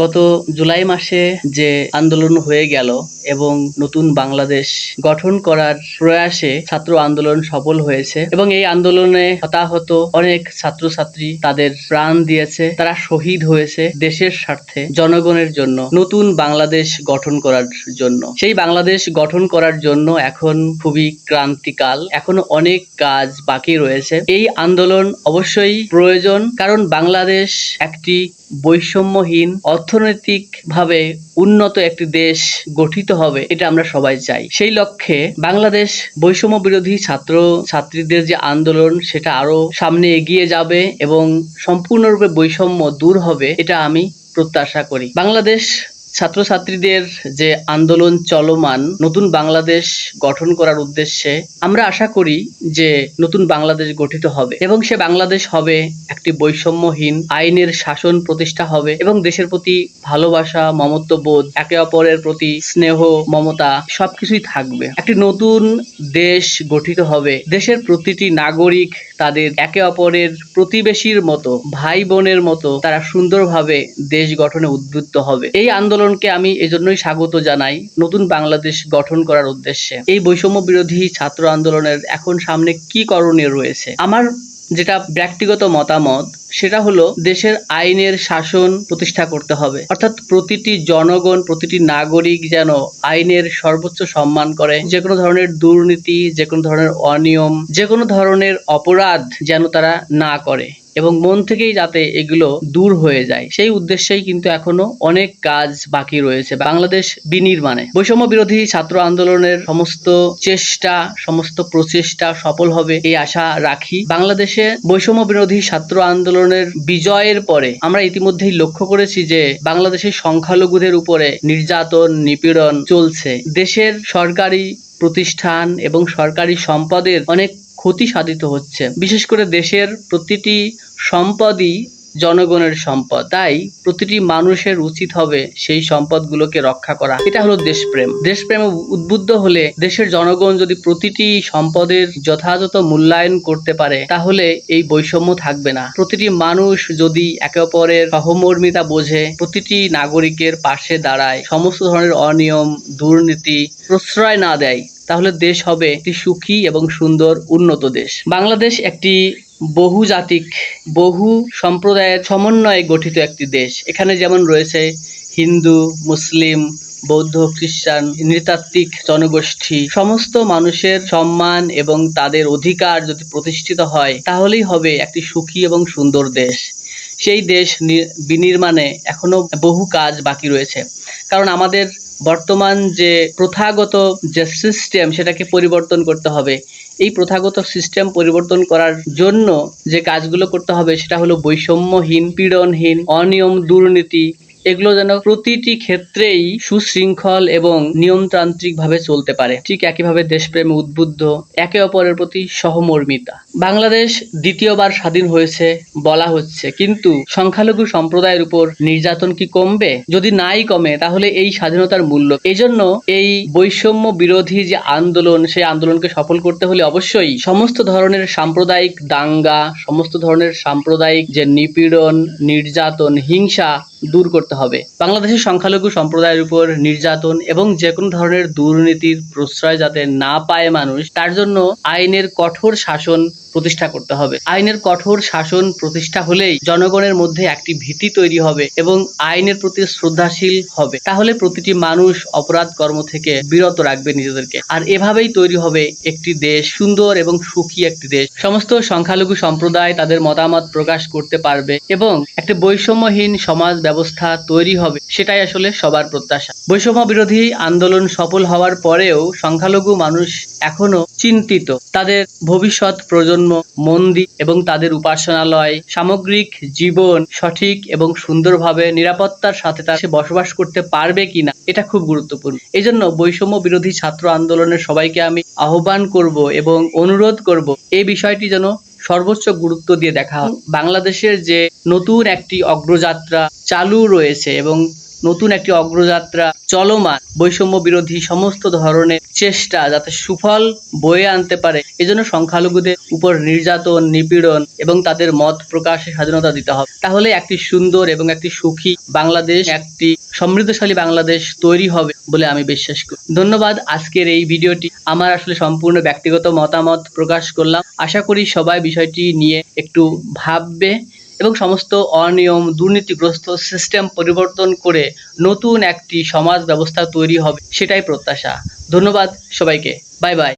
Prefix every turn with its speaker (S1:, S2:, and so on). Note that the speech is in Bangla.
S1: গত জুলাই মাসে যে আন্দোলন হয়ে গেল এবং নতুন বাংলাদেশ গঠন করার প্রয়াসে ছাত্র আন্দোলন সফল হয়েছে এবং এই আন্দোলনে হতাহত অনেক ছাত্রছাত্রী তাদের প্রাণ দিয়েছে, তারা শহীদ হয়েছে দেশের স্বার্থে, জনগণের জন্য, নতুন বাংলাদেশ গঠন করার জন্য। সেই বাংলাদেশ গঠন করার জন্য এখন খুবই ক্রান্তিকাল, এখনও অনেক কাজ বাকি রয়েছে। এই আন্দোলন অবশ্যই প্রয়োজন, কারণ বাংলাদেশ একটি বৈষম্যহীন অর্থনৈতিক ভাবে উন্নত একটি দেশ গঠিত হবে, এটা আমরা সবাই চাই। সেই লক্ষ্যে বাংলাদেশ বৈষম্য বিরোধী ছাত্র ছাত্রীদের যে আন্দোলন, সেটা আরও সামনে এগিয়ে যাবে এবং সম্পূর্ণরূপে বৈষম্য দূর হবে, এটা আমি প্রত্যাশা করি। বাংলাদেশ ছাত্রছাত্রীদের যে আন্দোলন চলমান, নতুন বাংলাদেশ গঠন করার উদ্দেশ্যে আমরা আশা করি যে নতুন বাংলাদেশ গঠিত হবে এবং সে বাংলাদেশ হবে একটি বৈষম্যহীন, আইনের শাসন প্রতিষ্ঠা হবে এবং দেশের প্রতি ভালোবাসা, মমত্ববোধ, একে অপরের প্রতি স্নেহ, মমতা সবকিছুই থাকবে। একটি নতুন দেশ গঠিত হবে। দেশের প্রতিটি নাগরিক তাদের একে অপরের প্রতিবেশীর মতো ভাই বোনের মতো তারা সুন্দরভাবে দেশ গঠনে উদ্বুদ্ধ হবে। এই আন্দোলনকে আমি এজন্যই স্বাগত জানাই নতুন বাংলাদেশ গঠন করার উদ্দেশ্যে। এই বৈষম্য বিরোধী ছাত্র আন্দোলনের এখন সামনে কি করণীয় রয়েছে? আমার যেটা ব্যক্তিগত মতামত, সেটা হলো দেশের আইনের শাসন প্রতিষ্ঠা করতে হবে। অর্থাৎ প্রতিটি জনগণ, প্রতিটি নাগরিক যেন আইনের সর্বোচ্চ সম্মান করে। যে কোনো ধরনের দুর্নীতি যে কোনো ধরনের অনিয়ম যে কোনো ধরনের অপরাধ যেন তারা না করে। এবং মন থেকেই যাতে এগুলো দূর হয়ে যায়। সেই উদ্দেশ্যেই কিন্তু এখনও অনেক কাজ বাকি রয়েছে বাংলাদেশ বিনির্মাণে। বৈষম্য বিরোধী ছাত্র আন্দোলনের সমস্ত চেষ্টা, সমস্ত প্রচেষ্টা সফল হবে এই আশা রাখি। বাংলাদেশে বৈষম্য বিরোধী ছাত্র আন্দোলনের বিজয়ের পরে আমরা ইতিমধ্যেই লক্ষ্য করেছি যে বাংলাদেশের সংখ্যালঘুদের উপরে নির্যাতন, নিপীড়ন চলছে। দেশের সরকারি প্রতিষ্ঠান এবং সরকারি সম্পদের অনেক ক্ষতি সাধিত হচ্ছে। বিশেষ করে দেশের প্রতিটি সম্পদই জনগণের সম্পদ। তাই প্রতিটি মানুষের উচিত হবে সেই সম্পদগুলোকে রক্ষা করা। এটা হলো দেশপ্রেম। দেশপ্রেম উদ্বুদ্ধ হলে দেশের জনগণ যদি প্রতিটি সম্পদের যথাযথ মূল্যায়ন করতে পারে, তাহলে এই বৈষম্য থাকবে না। প্রতিটি মানুষ যদি একে অপরের সহমর্মিতা বোঝে, প্রতিটি নাগরিকের পাশে দাঁড়ায়, সমস্ত ধরনের অনিয়ম, দুর্নীতি প্রশ্রয় না দেয় তাহলে দেশ হবে একটি সুখী এবং সুন্দর উন্নত দেশ। বাংলাদেশ একটি বহুজাতিক, বহু সম্প্রদায়ের সমন্বয়ে গঠিত একটি দেশ। এখানে যেমন রয়েছে হিন্দু, মুসলিম, বৌদ্ধ, খ্রিস্টান, নৃতাত্ত্বিক জনগোষ্ঠী, সমস্ত মানুষের সম্মান এবং তাদের অধিকার যদি প্রতিষ্ঠিত হয়, তাহলেই হবে একটি সুখী এবং সুন্দর দেশ। সেই দেশ বিনির্মাণে এখনও বহু কাজ বাকি রয়েছে। কারণ আমাদের বর্তমান যে প্রথাগত যে সিস্টেম সেটাকে পরিবর্তন করতে হবে। এই প্রথাগত সিস্টেম পরিবর্তন করার জন্য যে কাজগুলো করতে হবে সেটা হলো বৈষম্যহীন, পীড়নহীন, অনিয়ম, দুর্নীতি এগুলো যেন প্রতিটি ক্ষেত্রেই সুশৃঙ্খল এবং নিয়মতান্ত্রিক ভাবে চলতে পারে। ঠিক একইভাবে দেশপ্রেমে উদ্বুদ্ধ, একে অপরের প্রতি সহমর্মিতা। বাংলাদেশ দ্বিতীয়বার স্বাধীন হয়েছে বলা হচ্ছে, কিন্তু সংখ্যালঘু সম্প্রদায়ের উপর নির্যাতন কি কমবে? যদি নাই কমে, তাহলে এই স্বাধীনতার মূল্য এই জন্য এই বৈষম্য বিরোধী যে আন্দোলন, সেই আন্দোলনকে সফল করতে হলে অবশ্যই সমস্ত ধরনের সাম্প্রদায়িক দাঙ্গা, সমস্ত ধরনের সাম্প্রদায়িক যে নিপীড়ন, নির্যাতন, হিংসা দূর করতে হবে। বাংলাদেশের সংখ্যালঘু সম্প্রদায়ের উপর নির্যাতন এবং যে কোনো ধরনের দুর্নীতির প্রশ্রয় যাতে না পায় মানুষ, তার জন্য আইনের কঠোর শাসন প্রতিষ্ঠা করতে হবে। আইনের কঠোর শাসন প্রতিষ্ঠা হলেই জনগণের মধ্যে একটি ভীতি তৈরি হবে এবং আইনের প্রতি শ্রদ্ধাশীল হবে। তাহলে প্রতিটি মানুষ অপরাধ কর্ম থেকে বিরত রাখবে নিজেদেরকে। আর এভাবেই তৈরি হবে একটি দেশ, সুন্দর এবং সুখী একটি দেশ। সমস্ত সংখ্যালঘু সম্প্রদায় তাদের মতামত প্রকাশ করতে পারবে এবং একটা বৈষম্যহীন সমাজ ব্যবস্থা তৈরি হবে, সেটাই আসলে সবার প্রত্যাশা। বৈষম্য বিরোধী আন্দোলন সফল হওয়ার পরেও সংখ্যালঘু মানুষ এখনও চিন্তিত। তাদের ভবিষ্যৎ প্রজন্ম, মন্দির এবং তাদের উপাসনালয়, সামগ্রিক জীবন সঠিক এবং সুন্দরভাবে নিরাপত্তার সাথে তার বসবাস করতে পারবে কিনা, এটা খুব গুরুত্বপূর্ণ। এই জন্য বৈষম্য বিরোধী ছাত্র আন্দোলনের সবাইকে আমি আহ্বান করব এবং অনুরোধ করব, এই বিষয়টি যেন সর্বোচ্চ গুরুত্ব দিয়ে দেখা বাংলাদেশের যে নতুন একটি অগ্রযাত্রা চালু রয়েছে এবং নতুন একটি অগ্রযাত্রা, চলমান, বৈষম্য বিরোধী সমস্ত ধরনের চেষ্টা যাতে সুফল বয়ে আনতে পারে। এজন্য সংখ্যালঘুদের উপর নির্যাতন, নিপীড়ন এবং তাদের মত প্রকাশের স্বাধীনতা দিতে হবে। তাহলে একটি সুন্দর এবং একটি সুখী বাংলাদেশ, একটি সমৃদ্ধশালী বাংলাদেশ তৈরি হবে বলে আমি বিশ্বাস করি। ধন্যবাদ আজকের এই ভিডিওটি। আমার আসলে সম্পূর্ণ ব্যক্তিগত মতামত প্রকাশ করলাম। আশা করি সবাই বিষয়টি নিয়ে একটু ভাববে। এবং সমস্ত অনিয়ম, দুর্নীতিগ্রস্ত সিস্টেম পরিবর্তন করে নতুন একটি সমাজ ব্যবস্থা তৈরি হবে, সেটাই প্রত্যাশা। ধন্যবাদ সবাইকে। Bye bye